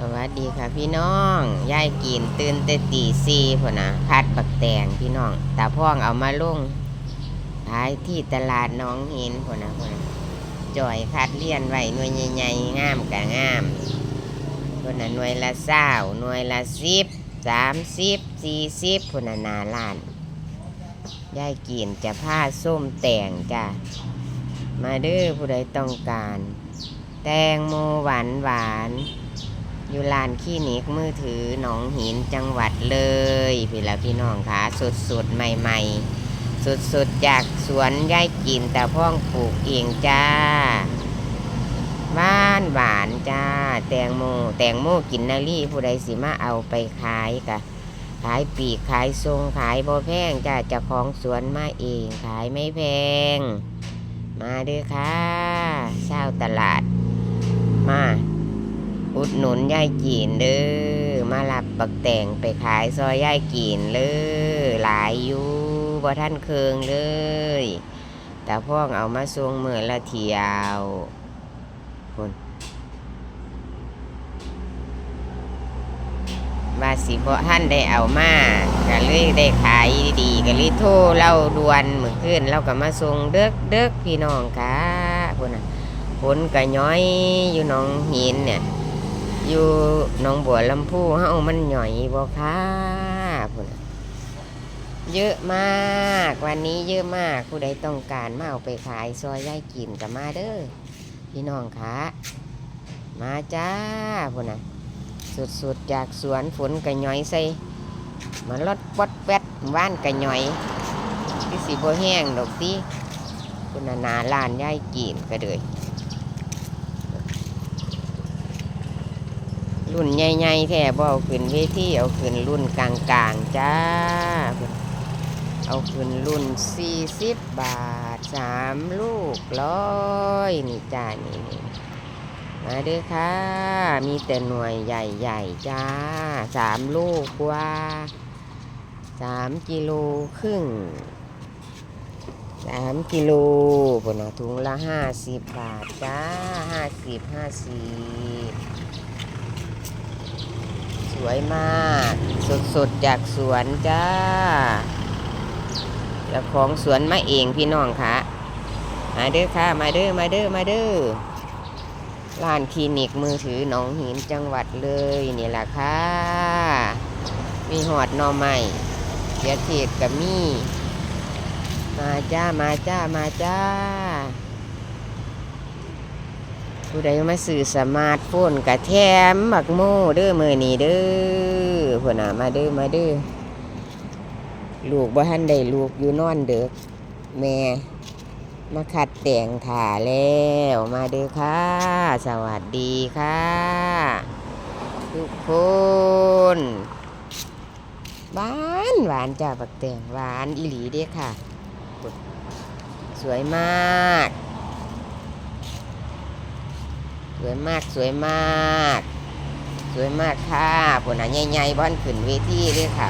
สวัสดีค่ะพี่น้องยายกินตื่นแต่ตีสี่พุ่นนะพัดบักแตงพี่น้องตาพ่องเอามาลงขายที่ตลาดน้องหินพุ่นนะพุ่นนะจ่อยคัดเลี่ยนไว้หน่วยใหญ่ๆงามกะงามพุ่นนะหน่วยละเศร้าหน่วยละสิบสามสิบสี่สิบพุ่นนะนาล้านยายกินจะผ้าส้มแตงจ้ะมาเด้อผู้ใดต้องการ แตงโมหวานหวาน อยู่ลานคลินิกมือถือหนองหินจังหวัดเลยพี่ละพี่น้องค่ะสดสดๆใหม่ๆสดสดๆจากสวนย่ายกินแต่พ่องปลูกเองจ้าหวานหวานจ้า แตงโม แตงโมกินนารีผู้ใดสิมาเอาไปขายกะขายปีกขายทรงขายบ่แพงจ้าจ้าของสวนมาเองขายไม่แพง มาด้อค่ะเช้าวตลาดมา อุดหนุนยายกีนเด้อมารับบักแต่งไปขายซอยยายกีนเลยหลายอยู่บ่ท่านเคืองเลยแต่พ่องเอามาทรงเหมือละเทียวคนว่าสิบ่ท่านได้เอามาก็เลยได้ขายดีก็เลยโทรเล่าดวนเมื่อคืนเราก็มาส่งเด็กเด็กพี่น้องค่ะพุ่นน่ะฝนกะย้อยอยู่หนองหินเนี่ย อยู่หนองบัวลำพูเฮามันหน่อยบ่ค่ะพุ่นน่ะเยอะมาก วันนี้เยอะมากผู้ใดต้องการมาเอาไปขายซอยย่ายกินกับมาเด้อพี่น้องคะมาจ้าพุ่นน่ะสุดๆจากสวนฝนกระย้อยใส่มาลดวัดแวดว่านกระย้อยที่สีบ่แห้งดอกติคุณน่ะนาลานย่ายกินก็เลย รุ่นใหญ่ๆแท้บ่เอาขึ้นเวทีเอาขึ้นรุ่นกลางๆจ้า เอาขึ้นรุ่น40บบาท3ลูกร้อยนี่จ้านี่นี่มาด้อค่ะ มีแต่หน่วยใหญ่ๆจ้า3ลูกกว่า3กิโลครึ่ง3กิโลบนะถุงละ50บบาทจ้า50 50ส วยมากสดสดๆ จากสวนจ้าจ้าของสวนมาเองพี่น้องค่ะ มาเด้อค่ะ มาเด้อ มาเด้อ มาเด้อร้านคลินิกมือถือหนองหินจังหวัดเลยนี่แหละค่ะ มีหอดนอใหม่เสียเทศกับมีมาจ้า มาจ้า มาจ้า ผู้ใดมาซื้อสมาร์ทโฟนกะแถมบักโม่เด้อมือนี้เด้อพุ่นน่ะมาเด้อมาเด้อลูกบ่ทันได้ลูกอยู่นอนเด้อแม่มาขัดแต่งถ่าแล้วมาเด้อค่ะ สวัสดีค่ะ ทุกคนหวานหวานจ้าบักแตงหวานอีหลีเด้อค่ะ สวยมาก สวยมากสวยมาก สวยมากค่ะผลหนน่ะใหญ่ๆบ้านขึ้นเวทีเลยค่ะ